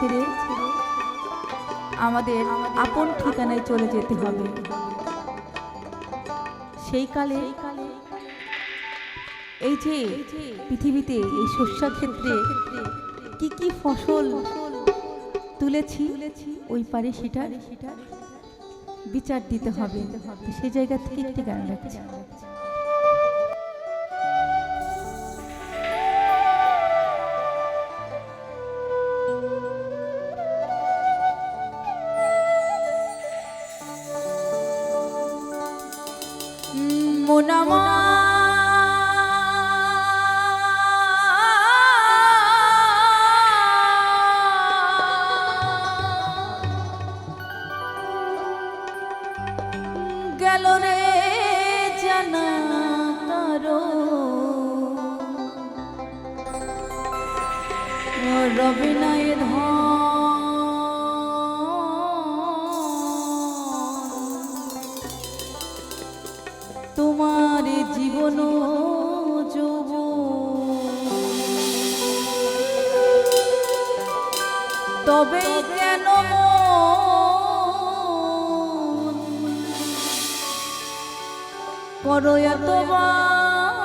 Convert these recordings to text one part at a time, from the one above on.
ছেড়ে আমাদের আপন ঠিকানায় চলে যেতে হবে। সেই কালে এই যে পৃথিবীতে এই শস্য ক্ষেত্রে কি কি ফসল তুলেছি, ওই পারে সেটা বিচার দিতে হবে। সেই জায়গা থেকে একটি গান রাখছি তোমার জীবন যৌব তবে কেন করো এতবার।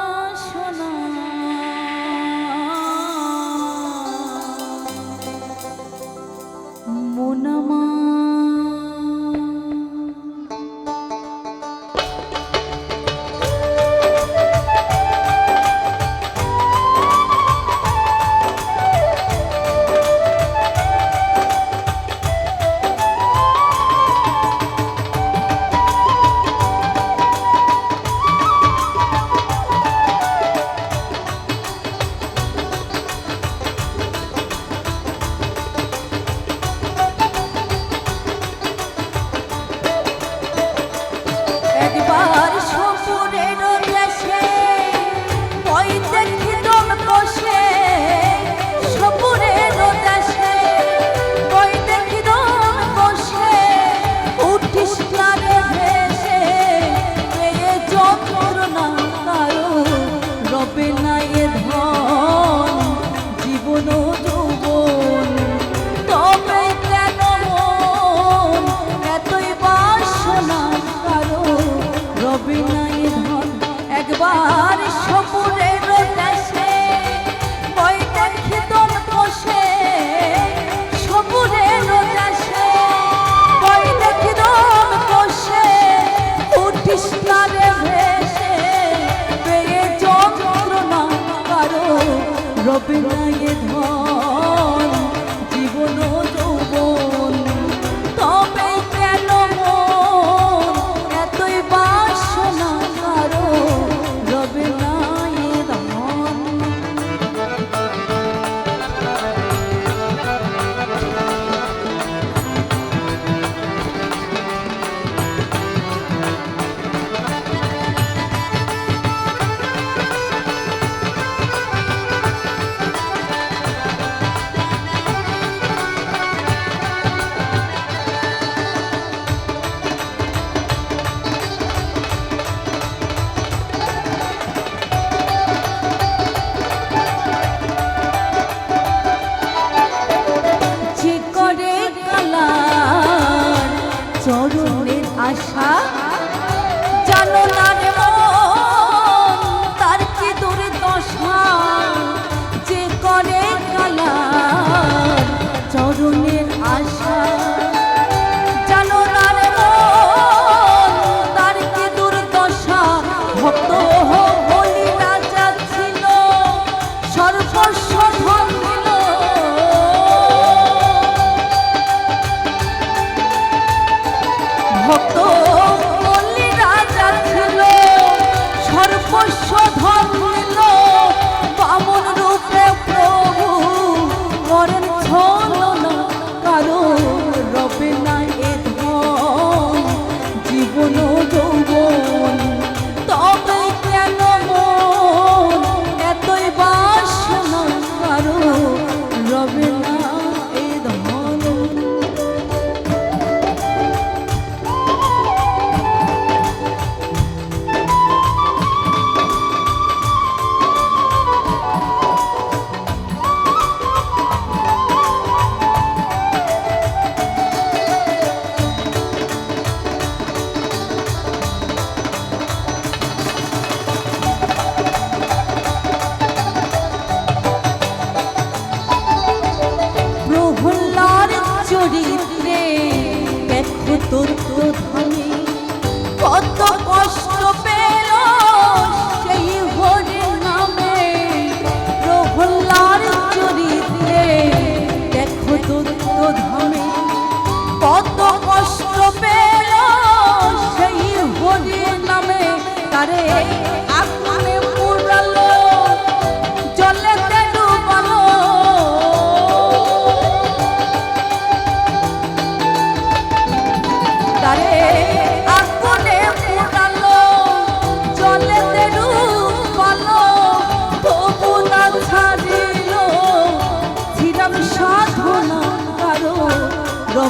অবশ্য ধর্ম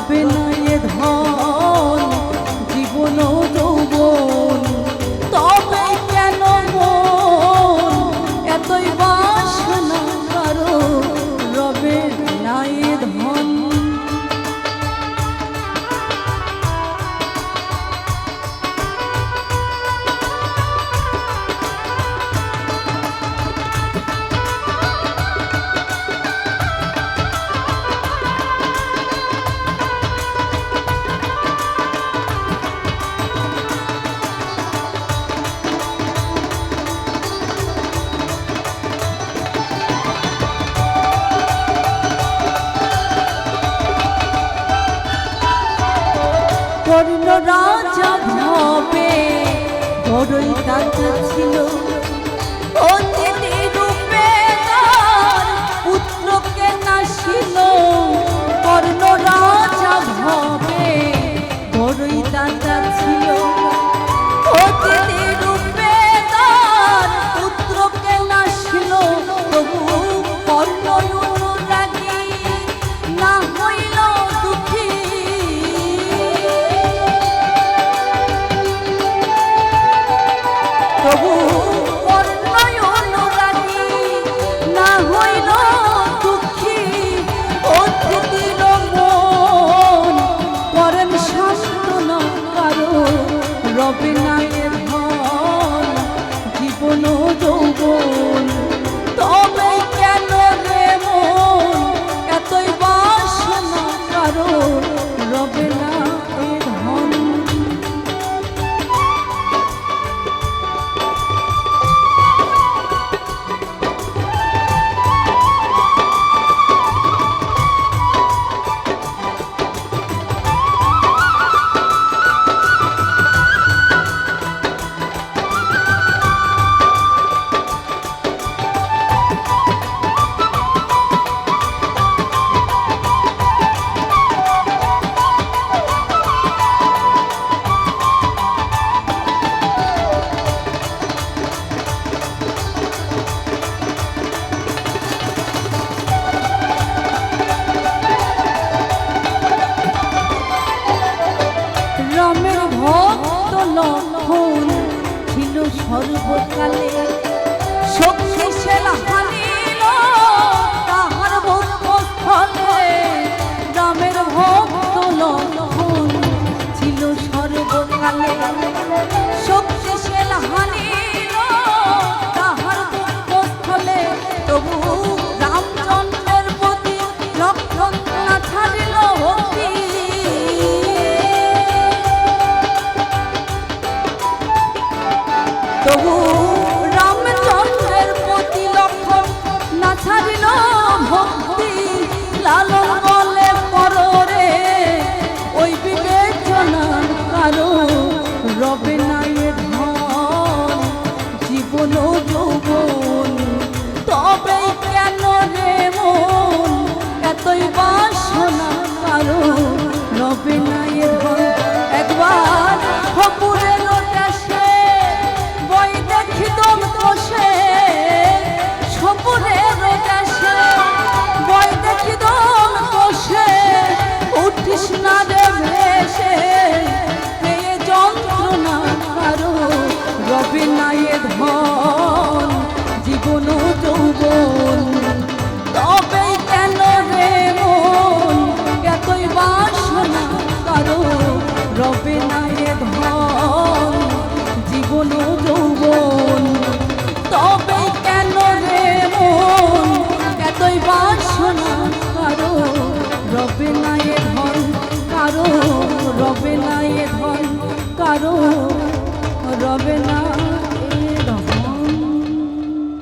হবে না কর্ণ রাজা হবে বড়ই কাজ ছিল। অতি ভোটকালে শক্তি শেলা হানিল তাহার ভক্তস্থলে রামের ভক্ত ছিল সর্বকালে। তবু রবে না